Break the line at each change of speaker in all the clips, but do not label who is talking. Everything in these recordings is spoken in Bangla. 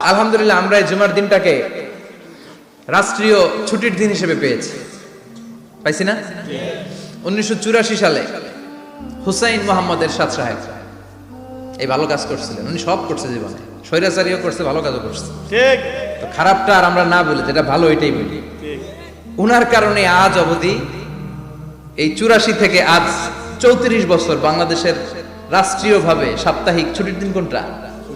আলহামদুলিল্লাহ আমরা এই জুমার দিনটাকে রাষ্ট্রীয় ছুটির দিন হিসেবে পেয়েছি। পাইছি না? উনিশশো চুরাশি সালে হুসাইন মোহাম্মদের সাদ সাহেব এই ভালো কাজ করছিলেন। উনি সব করছে জীবনে। স্বৈরাচারীও করছে ভালো কাজও করছে।
ঠিক।
তো খারাপটা আর আমরা না বলি যেটা ভালো এটাই বলি। উনার কারণে আজ অবধি এই চুরাশি থেকে আজ চৌত্রিশ বছর বাংলাদেশের রাষ্ট্রীয়ভাবে সাপ্তাহিক ছুটির দিন কোনটা?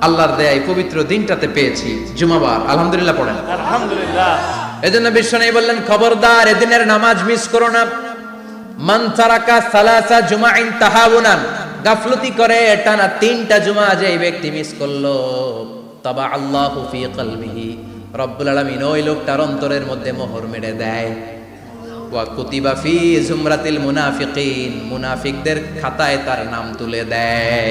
আল্লাহর দেয় পবিত্র দিনটাতে পেয়েছি। জুমাবার আলহামদুলিল্লাহ পড়েন।
আলহামদুলিল্লাহ।
এজন্য বিশ্ব নেই বললেন খবরদার এদিনের নামাজ মিস করো না। মান তারাকা সালাসা জুমাইন তাহাবুনান গাফলতি করে টানা তিনটা জুমা যে এই ব্যক্তি মিস করল। তবা আল্লাহু ফি কলবিহি। রব্বুল আলামিন ওই লোকটার অন্তরের মধ্যে মোহর মেরে দেয়। ওয়া কুতিবা ফি জুমরাতিল মুনাফিকিন। মুনাফিকদের খাতায় তার নাম তুলে দেয়।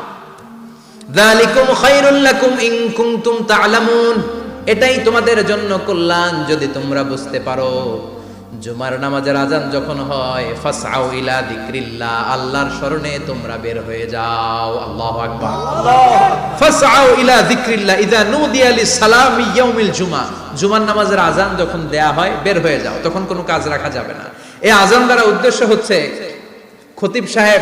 যালিকুম খায়রুল লাকুম ইন কুনতুম তা'লামুন এটাই তোমাদের জন্য কল্যাণ যদি তোমরা বুঝতে পারো। জুমার নামাজের আজান যখন হয়, ফাসআউ ইলা যিকরিল্লাহ, আল্লাহর স্মরণে তোমরা বের হয়ে যাও। আল্লাহু আকবার। ফাসআউ ইলা যিকরিল্লাহ, ইযা নুদিয়া লিস-সালামি ইয়াউমিল জুমা। জুমার নামাজের আজান যখন দেয়া হয়, বের হয়ে যাও। তখন কোনো কাজ রাখা যাবে না। এই আজান দ্বারা উদ্দেশ্য হচ্ছে, খতিব সাহেব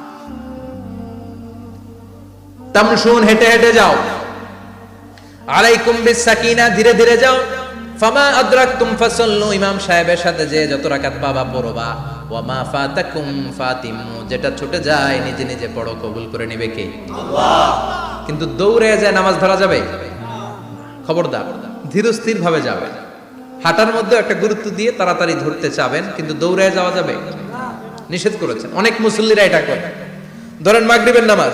তামশুন হেঁটে হেঁটে যাও। আলাইকুম বিসাকিনা ধীরে ধীরে যাও। ফামা আদরাকতুম ফাসাল্লু ইমাম সাহেবের সাথে যে যত রাকাত পাবা পড়বা। ওয়ামা ফাতাকুম ফাতিমু যেটা ছুটে যায় নিজে নিজে পড়ো কবুল করে নেবে কে? কিন্তু দৌড়ে যায় নামাজ ধরা যাবে? খবরদার ধীরস্থির ভাবে যাবে। হাঁটার মধ্যে একটা গুরুত্ব দিয়ে তাড়াতাড়ি ধরতে চাবেন কিন্তু দৌড়ে যাওয়া যাবে? নিষেধ করেছেন। অনেক মুসল্লিরা এটা করে। ধরেন মাগরিবের নামাজ।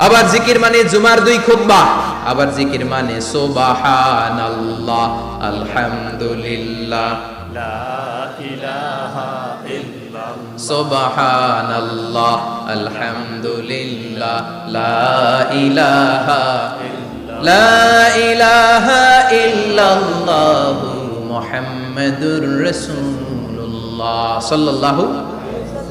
আবার জিকির মানে জুমার দুই খুতবা। আবার জিকির মানে সুবহানাল্লাহ আলহামদুলিল্লাহ।
লা ইলাহা ইল্লাল্লাহ।
সুবহানাল্লাহ আলহামদুলিল্লাহ। লা ইলাহা লা ইলাহা ইল্লাল্লাহ মুহাম্মাদুর রাসূলুল্লাহ সাল্লাল্লাহু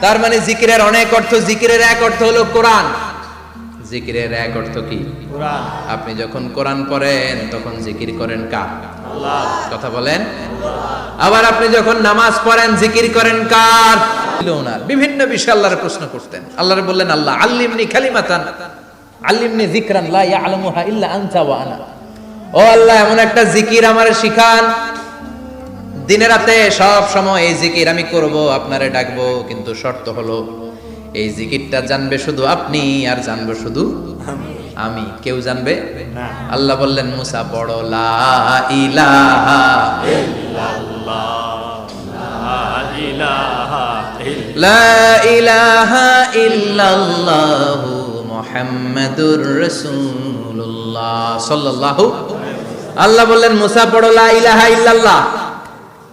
তার মানে জিকিরের অনেক অর্থ জিকিরের এক অর্থ হলো কোরআন। জিকিরের এক অর্থ কি? আপনি যখন কোরআন পড়েন তখন জিকির করেন কার?
আল্লাহ।
কথা বলেন। আবার আপনি যখন নামাজ পড়েন জিকির করেন কার? ওনার। বিভিন্ন বিষয়ে আল্লাহর প্রশ্ন করতেন। আল্লাহর বললেন আল্লাহ আল্লিমনি খালিমাতান আল্লিমনি যিকরান লা ইয়ালামুহা ইল্লা আনতা ওয়া আনা। ও আল্লাহ এমন একটা জিকির আমারে শিখান। দিনে রাতে সব সময় এই জিকির আমি করব আপনারে ডাকবো কিন্তু শর্ত হলো এই জিকিরটা জানবে শুধু আপনি আর জানব শুধু আমি। কেউ জানবে? আল্লাহ বললেন মুসা পড়ো লা ইলাহা
লা ইলাহা ইল্লা
লা ইলাহা ইল্লাল্লাহু মুহাম্মাদুর রাসূলুল্লাহ। সাল্লাল্লাহু আল্লাহ বললেন মুসা পড়ো লা ইলাহা ইল্লাল্লাহ।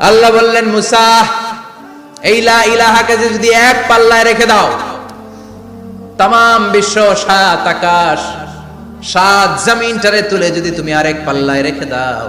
আল্লাহ বললেন, মুসা, এই লা ইলাহাকে যদি এক পাল্লায় রেখে দাও তাম বিশ্ব সাত আকাশ, সাত জমিনটারে তুলে যদি তুমি আরেক পাল্লায় রেখে দাও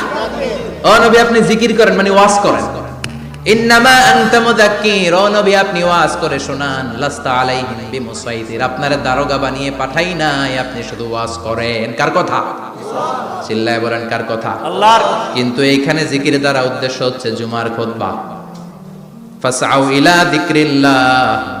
ও নবী আপনি জিকির করেন মানে ওয়াজ করেন। ইন্নামা আনতা মুদাক্কির ও নবী আপনি ওয়াজ করে শোনান লাস্তা আলাইহিম বিমুসাইতির। আপনার দারোগা বানিয়ে পাঠাই নাই আপনি শুধু ওয়াজ করেন। কার কথা? চিল্লায় বলেন কার কথা?
আল্লাহর
কিন্তু এইখানে জিকির দ্বারা উদ্দেশ্য হচ্ছে জুমার খুতবা ইলা যিকরিল্লাহ।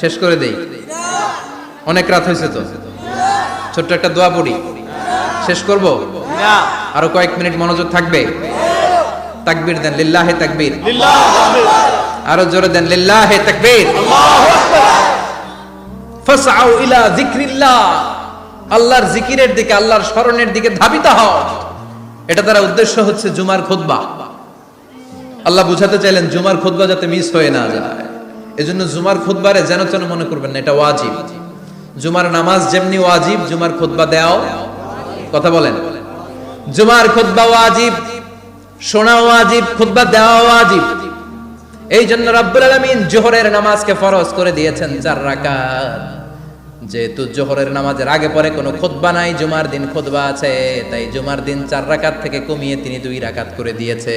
শেষ করে দেই। অনেক রাত হয়েছে তো। ছোট্ট একটা দোয়া পড়ি। শেষ করব? আরও কয়েক মিনিট মনোযোগ থাকবে? তাকবীর দেন লিল্লাহে তাকবীর। আরও জোরে দেন লিল্লাহে তাকবীর। ফাসআউ ইলা যিকরিল্লাহ। আল্লাহর জিকিরের দিকে আল্লাহর স্মরণের দিকে ধাবিত হও। এটা তার উদ্দেশ্য হচ্ছে জুমার খুতবা। আল্লাহ বুঝাতে চাইলেন জুমার খুতবা যাতে মিস হয়ে না যায়। এজন্য জুমার খুতবারে যেন তেন মনে করবেন না, এটা ওয়াজিব। জুমার নামাজ যেমনি ওয়াজিব, জুমার খুতবা দেও কথা বলেন। জুমার খুতবা ওয়াজিব শোনা ওয়াজিব, খুতবা দেওয়া ওয়াজিব। এই জন্য রাব্বুল আলামিন জোহরের নামাজকে ফরজ করে দিয়েছেন চার রাকাত। যেহেতু জোহরের নামাজের আগে পরে কোনো খুতবা নাই, জুমার দিন খুতবা আছে, তাই জুমার দিন চার রাকাত থেকে কমিয়ে তিনি দুই রাকাত করে দিয়েছে।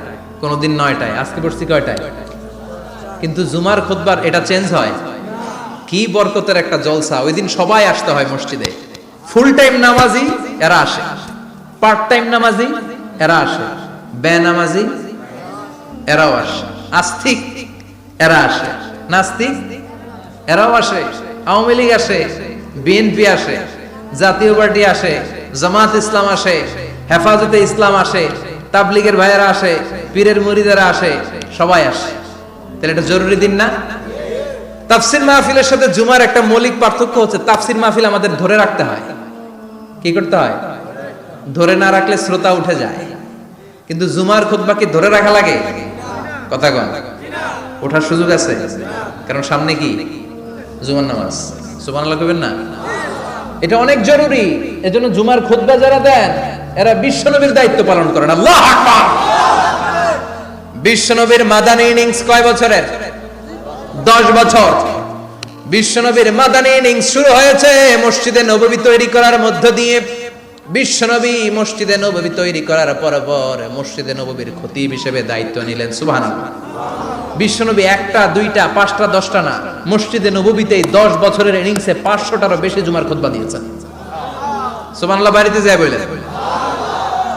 কোনোদিন নয়টায়, আজকে পড়ছি কয়টায়? কিন্তু জুমার খুতবার এটা চেঞ্জ হয়। কি বরকতের একটা জলসা, ওই দিন সবাই আসতে হয় মসজিদে। ফুল টাইম নামাজি, এরা আসে। পার্ট টাইম নামাজি, এরা আসে। বে নামাজি, এরাও আসে। আস্তিক, এরা আসে। নাস্তিক, এরাও আসে। আওয়ামী লীগ আসে বিএনপি আসে, জাতীয় পার্টি আসে, জামাত ইসলাম আসে, হেফাজতে ইসলাম আসে তাবলিগের ভাইয়েরা আসে, পীরের মুরিদেরা আসে, সবাই আসে। তাহলে এটা জরুরি দিন না? তাফসির মাহফিলের সাথে জুমার একটা মৌলিক পার্থক্য হচ্ছে, তাফসির মাহফিল আমাদের ধরে রাখতে হয়। কি করতে হয়? ধরে না রাখলে শ্রোতা উঠে যায়। কিন্তু জুমার খুতবা কি ধরে রাখা লাগে? কথা কন। ওঠার সুযোগ আছে? কারণ সামনে কি? জুমার নামাজ। সুবহানাল্লাহ কইবেন না? এটা অনেক জরুরি। এজন্য জুমার খুতবা যারা দেন এরা বিশ্বনবীর দায়িত্ব পালন করেন। আল্লাহ আকবার। বিশ্বনবীর মাদানী ইনিংস কয় বছরের? দশ বছর। বিশ্বনবীর মাদানী ইনিংস শুরু হয়েছে মসজিদে নববী তৈরি করার মধ্য দিয়ে। বিশ্বনবী মসজিদে নববী তৈরি করার পর পর মসজিদে নববীর খতিব হিসেবে দায়িত্ব নিলেন, সুবহানাল্লাহ। বিশ্বনবী একটা, দুইটা, পাঁচটা, দশটা না, মসজিদে নববীতেই দশ বছরের ইনিংসে পাঁচশোটারও বেশি জুমার খুতবা দিয়েছেন। সুবহানাল্লাহ, বাড়িতে যায় বললেন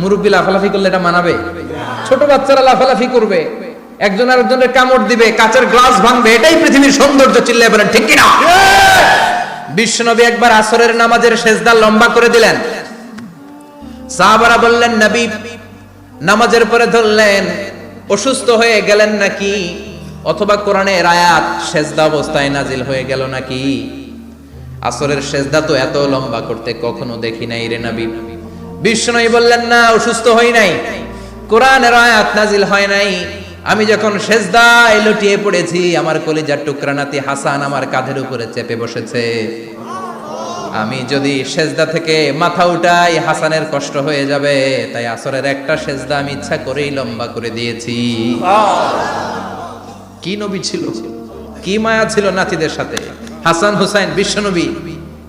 মুরব্বী লাফালাফি করলে এটা মানাবে? ছোট বাচ্চারা লাফালাফি করবে। একজন আরেকজনের কামড় দিবে, কাচের গ্লাস ভাঙবে, এটাই পৃথিবীর সৌন্দর্য চিল্লায় বলেন, ঠিক কিনা? বিশ্বনবী একবার আসরের নামাজের সেজদা লম্বা করে দিলেন। সাহাবারা বললেন, নবী, নামাজের পরে ধরলেন, অসুস্থ হয়ে গেলেন নাকি? অথবা কোরআনের আয়াত সেজদা অবস্থায় নাজিল হয়ে গেল নাকি? আসরের সেজদা তো এত লম্বা করতে কখনো দেখি নাই রে নবী। বিষ্ণুই বললেন, না, অসুস্থ হই নাই। কোরআনের আয়াত নাজিল হয় নাই। আমি যখন সেজদায় লুটিয়ে পড়েছি, আমার কলিজার টুকরা নাতি হাসান আমার কাঁধের উপরে চেপে বসেছে। আমি যদি সেজদা থেকে মাথা উঠাই, হাসানের কষ্ট হয়ে যাবে। তাই আসরের একটা সেজদা আমি ইচ্ছা করেই লম্বা করে দিয়েছি। কি নবী ছিল? কি মায়া ছিল নাতিদের সাথে? হাসান হুসাইন, বিশ্বনবী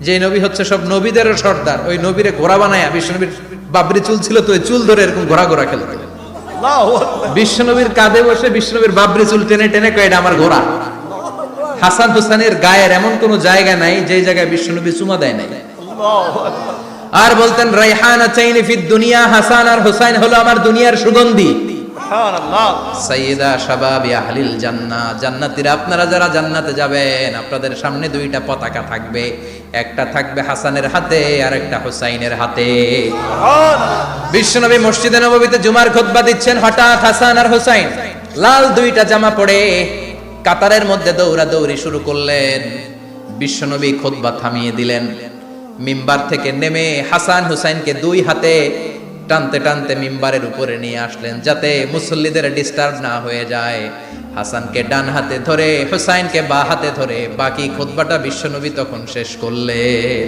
যে নবী হচ্ছে সব নবীদেরও সর্দার। ওই নবীরে ঘোড়া বানায় বিশ্বনবীর বাবরি চুল ছিল তো ওই চুল ধরে এরকম খেলতে।
আল্লাহু আকবার।
বিশ্বনবীর কাঁধে বসে বিশ্বনবীর বাবরি চুল টেনে টেনে কয় এটা আমার ঘোড়া। হাসান হুসাইনের গায়ের এমন কোন জায়গা নাই যে জায়গায় বিশ্বনবী চুমা দেয় নাই। আর বলতেন রাইহান চাইনি ফিদ দুনিয়া হাসান আর হুসাইন হলো আমার দুনিয়ার সুগন্ধি।
সুবহানাল্লাহ।
সাইয়্যিদা শাবাবি আহলিল জান্নাহ। জান্নাতীরা আপনারা যারা জান্নাতে যাবেন আপনাদের সামনে দুইটা পতাকা থাকবে। একটা থাকবে হাসানের হাতে আর একটা হুসাইনের হাতে। বিশ্বনবী মসজিদে নববীতে জুমার খুতবা দিচ্ছেন হঠাৎ হাসান আর হুসাইন। লাল দুইটা জামা পরে কাতারের মধ্যে দৌড়া দৌড়ি শুরু করলেন। বিশ্বনবী খুতবা থামিয়ে দিলেন। মিম্বার থেকে নেমে হাসান হুসাইনকে দুই হাতে টানতে টানতে মিম্বারের উপরে নিয়ে আসলেন যাতে মুসল্লিদের ডিস্টার্ব না হয়ে যায়। হাসানকে ডান হাতে ধরে, হুসাইনকে বা হাতে ধরে বাকি খোদবাটা বিশ্বনবী তখন শেষ করলেন।